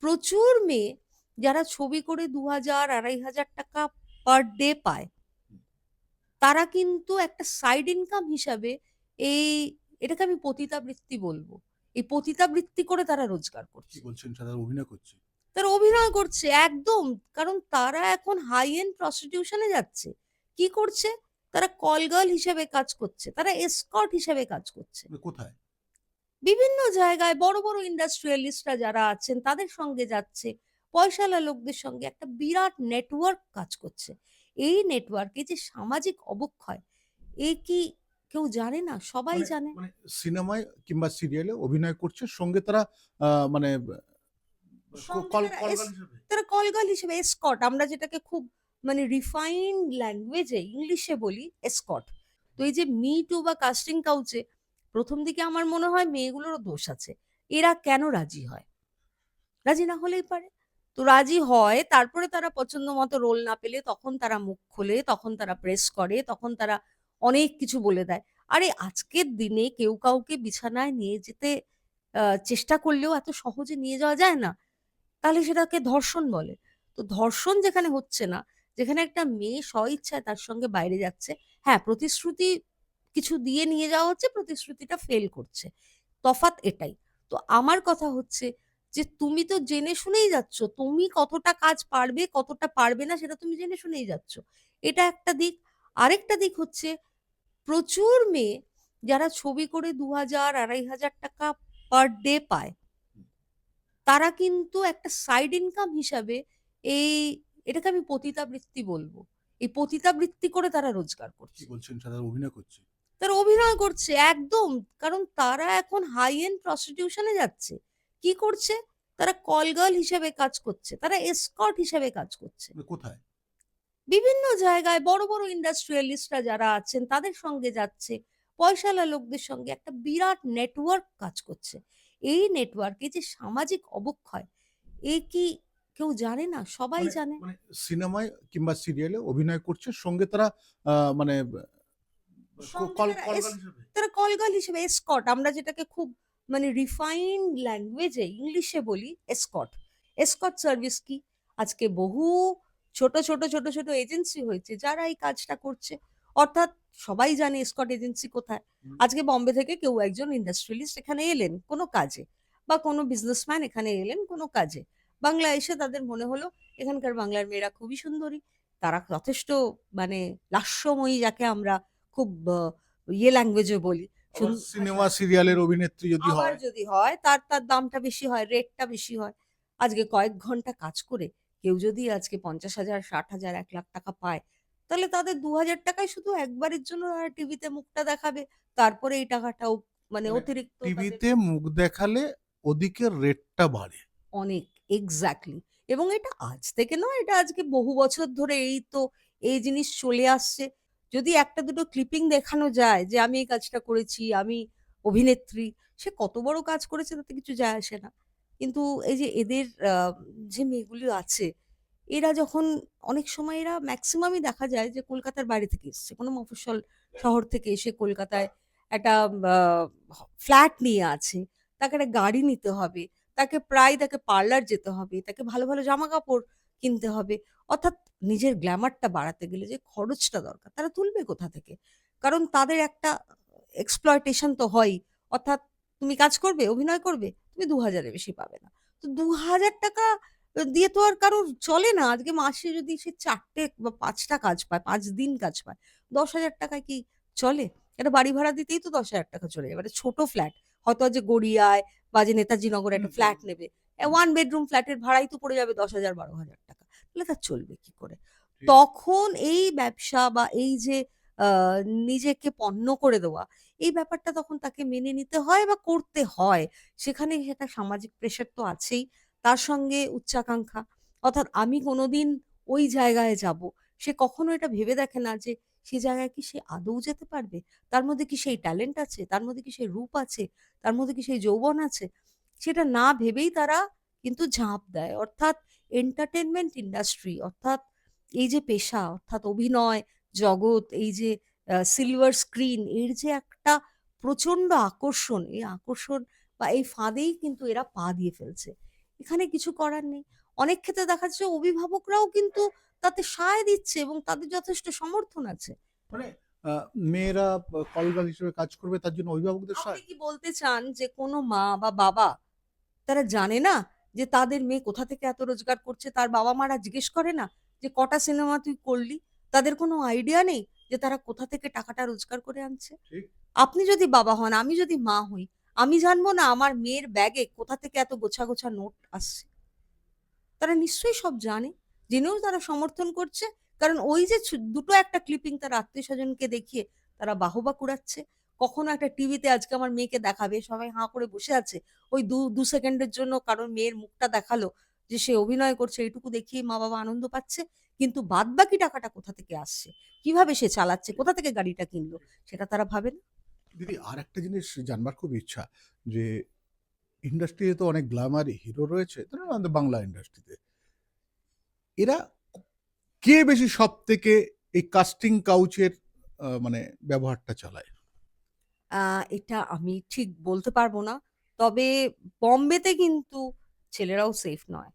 প্রচুর মেয়ে যারা ছবি করে দু হাজার আড়াই হাজার টাকা পার ডে পায়। তারা কিন্তু একটা সাইড ইনকাম হিসাবে এই এটাকে আমি পতিতাবৃত্তি বলব। এই পতিতাবৃত্তি করে তারা রোজগার করছে। বলছেন? তারা অভিনয় করছে? তারা অভিনয় করছে একদম। কারণ তারা এখন হাই এন্ড প্রস্টিটিউশনে যাচ্ছে। কি করছে? তারা কল গার্ল হিসেবে কাজ করছে তারা এসকর্ট হিসাবে কাজ করছে। মানে কোথায়? বিভিন্ন জায়গায় বড় বড় ইন্ডাস্ট্রিয়ালিস্টরা যারা আছেন তাদের সঙ্গে যাচ্ছে। পয়সালা লোকদের সঙ্গে একটা বিরাট নেটওয়ার্ক কাজ করছে। এই নেটওয়ার্কে যে সামাজিক অবক্ষয় এ কি কেউ জানে না? সবাই মানে- জানে। মানে সিনেমায় কিংবা সিরিয়ালে অভিনয় করছে সঙ্গে তারা মানে তারা তারা কলগাল হিসেবে এসকট আমরা যেটাকে খুব মানে রিফাইন্ড ল্যাঙ্গুয়েজে ইংলিশে বলি এসকট তো এই যে মি টু বা কাস্টিং কাউচে প্রথম দিকে আমার মনে হয় মেয়েগুলোরও দোষ আছে। এরা কেন রাজি হয়? রাজি না হলেই পারে। তো রাজি হয়, তারপরে তারা পছন্দ মতো রোল না পেলে তখন তারা মুখ খোলে, তখন তারা প্রেস করে, তখন তারা অনেক কিছু বলে দেয়। আরে, আজকের দিনে কেউ কাউকে বিছানায় নিয়ে যেতে চেষ্টা করলেও এত সহজে নিয়ে যাওয়া যায় না। তাহলে সেটাকে ধর্ষণ বলে। তো ধর্ষণ যেখানে হচ্ছে না, যেখানে একটা মেয়ে স্ব ইচ্ছায় তার সঙ্গে বাইরে যাচ্ছে হ্যাঁ প্রতিশ্রুতি কিছু দিয়ে নিয়ে যাওয়া হচ্ছে প্রতিশ্রুতিটা ফেল করছে। তফাৎ এটাই। তো আমার কথা হচ্ছে যে তুমি তো জেনে শুনেই যাচ্ছ তুমি কতটা কাজ পারবে কতটা পারবে না সেটা তুমি জেনে শুনেই যাচ্ছ। এটা একটা দিক। আরেকটা দিক হচ্ছে প্রচুর মেয়ে যারা ছবি করে দু হাজার আড়াই হাজার টাকা পার ডে পায় তারা কিন্তু একটা সাইড ইনকাম হিসাবে এই এটাকে আমি পতিতাবৃত্তি বলব। এই পতিতাবৃত্তি করে তারা রোজগার করছে। বলছেন? তারা অভিনয় করছে। তারা অভিনয় করছে একদম। কারণ তারা এখন হাই এন্ড প্রস্টিটিউশনে যাচ্ছে। কি করছে? তারা কল গার্ল হিসেবে কাজ করছে তারা এসকর্ট হিসেবে কাজ করছে। মানে কোথায়? বিভিন্ন জায়গায় বড় বড় ইন্ডাস্ট্রিয়ালিস্টরা যারা আছেন তাদের সঙ্গে যাচ্ছে। পয়সালা লোকদের সঙ্গে একটা বিরাট নেটওয়ার্ক কাজ করছে। এই নেটওয়ার্কে যে সামাজিক অবক্ষয় এ কি কেউ জানে না? সবাই মানে- জানে। মানে সিনেমায় কিংবা সিরিয়ালে অভিনয় করছে সঙ্গে তারা মানে তারা কলগাল হিসেবে এসকট। আমরা যেটাকে খুব মানে রিফাইন্ড ল্যাঙ্গুয়েজে ইংলিশে বলি এসকট। এসকট সার্ভিস কি? আজকে বহু ছোট ছোট ছোট ছোট এজেন্সি হয়েছে যারা এই কাজটা করছে। অর্থাৎ সবাই জানে স্কট এজেন্সি কোথায়। আজকে বম্বে থেকে কেউ একজন ইন্ডাস্ট্রিয়ালিস্ট এখানে এলেন কোনো কাজে বা কোনো বিজনেসম্যান এখানে এলেন কোনো কাজে। বাংলা এসে তাদের মনে হলো এখানকার বাংলার মেয়েরা খুবই সুন্দরী তারা যথেষ্ট মানে লাস্যময়ী যাকে আমরা খুব ইয়ে ল্যাঙ্গুয়েজে বলি। সুন- সিনেমা সিরিয়ালের অভিনেত্রী যদি হয়। যদি হয় তার তার দামটা বেশি হয় রেটটা বেশি হয়। আজকে কয়েক ঘণ্টা কাজ করে কেউ যদি আজকে পঞ্চাশ হাজার ষাট হাজার এক লাখ টাকা পায় তাহলে তাদের দু হাজার টাকায় শুধু একবারের জন্য টিভিতে মুখটা দেখাবে। তারপরে এই টাকাটাও মানে মানে অতিরিক্ত টিভিতে মুখ দেখালে ওদিকে রেটটা বাড়ে। অনেক এক্স্যাক্টলি এবং এটা আজ থেকে নয় এটা আজকে বহু বছর ধরে এই তো এই জিনিস চলে আসছে। যদি একটা দুটো ক্লিপিং দেখানো যায় যে আমি এই কাজটা করেছি, আমি অভিনেত্রী, সে কত বড় কাজ করেছে তাতে কিছু যায় আসে না। কিন্তু এই যে এদের যে মেয়েগুলি আছে, এরা যখন অনেক সময় এরা ম্যাক্সিমামই দেখা যায় যে কলকাতার বাইরে থেকে এসছে। কোনো মফস্বল শহর থেকে এসে কলকাতায় একটা ফ্ল্যাট নিয়ে আছে। তাকে একটা গাড়ি নিতে হবে, তাকে প্রায় তাকে পার্লার যেতে হবে, তাকে ভালো ভালো জামা কাপড় কিনতে হবে। অর্থাৎ নিজের গ্ল্যামারটা বাড়াতে গেলে যে খরচটা দরকার তারা তুলবে কোথা থেকে? কারণ তাদের একটা এক্সপ্লয়টেশন তো হয়ই। অর্থাৎ তুমি কাজ করবে অভিনয় করবে তুমি দু হাজারের বেশি পাবে না। তো দু হাজার টাকা দিয়ে তো আর কারোর চলে না। আজকে মাসে যদি সে চারটে বা পাঁচটা কাজ পায় পাঁচ দিন কাজ পায় দশ হাজার টাকায় কি চলে? এটা বাড়ি ভাড়া দিতেই তো দশ হাজার টাকা চলে যাবে একটা ছোট ফ্ল্যাট হয়তো যে গড়িয়ায় বা যে নেতাজি নগরে একটা ফ্ল্যাট নেবে। ওয়ান বেডরুম ফ্ল্যাটের ভাড়াই তো পড়ে যাবে দশ হাজার বারো হাজার টাকা। তাহলে তার চলবে কি করে? তখন এই ব্যবসা বা এই যে নিজেকে পণ্য করে দেওয়া এই ব্যাপারটা তখন তাকে মেনে নিতে হয় বা করতে হয়। সেখানে সেটা সামাজিক প্রেশার তো আছেই। তার সঙ্গে উচ্চাকাঙ্ক্ষা। অর্থাৎ আমি কোনোদিন ওই জায়গায় যাব। সে কখনো এটা ভেবে দেখে না যে সে জায়গায় কি সে আদৌ যেতে পারবে? তার মধ্যে কি সেই ট্যালেন্ট আছে? তার মধ্যে কি সেই রূপ আছে? তার মধ্যে কি সেই যৌবন আছে? সেটা না ভেবেই তারা কিন্তু ঝাঁপ দেয়। অর্থাৎ এন্টারটেনমেন্ট ইন্ডাস্ট্রি অর্থাৎ এই যে পেশা অর্থাৎ অভিনয় জগৎ এই যে সিলভার স্ক্রিন এর যে একটা প্রচণ্ড আকর্ষণ এই আকর্ষণ বা এই ফাঁদেই কিন্তু এরা পা দিয়ে ফেলছে। এখানে কিছু করার নেই। অনেক ক্ষেত্রে দেখা যাচ্ছে অভিভাবকরাও কিন্তু তাতে সায় দিচ্ছে এবং তাদের যথেষ্ট সমর্থন আছে। মানে মেয়েরা কল হিসেবে কাজ করবে তার জন্য অভিভাবকদের আপনি কি বলতে চান যে কোনো মা বা বাবা তারা জানে না যে তাদের মেয়ে কোথা থেকে এত রোজগার করছে তার বাবা মারা জিজ্ঞেস করে না যে কটা সিনেমা তুই করলি? তাদের কোনো আইডিয়া নেই যে তারা কোথা থেকে টাকাটা রোজগার করে আনছে। আপনি যদি বাবা হন আমি যদি মা হই আমি জানব না আমার মেয়ের ব্যাগে কোথা থেকে এত গোছা গোছা নোট আসছে। তারা নিশ্চয়ই সব জানে জেনেও তারা সমর্থন করছে কারণ ওই যে দুটো একটা ক্লিপিং তার আত্মীয় স্বজনকে দেখিয়ে তারা বাহবা কুড়াচ্ছে। কখনো একটা টিভিতে আজকে আমার মেয়েকে দেখাবে, সবাই হাঁ করে বসে আছে, ওই দু দু সেকেন্ডের জন্য কারণ মেয়ের মুখটা দেখাল যে সে অভিনয় করছে এইটুকু দেখিয়ে মা বাবা আনন্দ পাচ্ছে, কিন্তু বাদ বাকি টাকাটা কোথা থেকে আসছে? কীভাবে সে চালাচ্ছে? কোথা থেকে গাড়িটা কিনলো? সেটা তারা ভাবে না। দিদি আর একটা জিনিস জানবার খুব ইচ্ছা যে, ইন্ডাস্ট্রিতে তো অনেক গ্ল্যামার হিরো রয়েছে আমাদের বাংলা ইন্ডাস্ট্রিতে। এরা কে বেশি সব থেকে এই কাস্টিং কাউচের মানে ব্যবহারটা চালায়? এটা আমি ঠিক বলতে পারব না। তবে বম্বেতে কিন্তু ছেলেরাও সেফ নয়।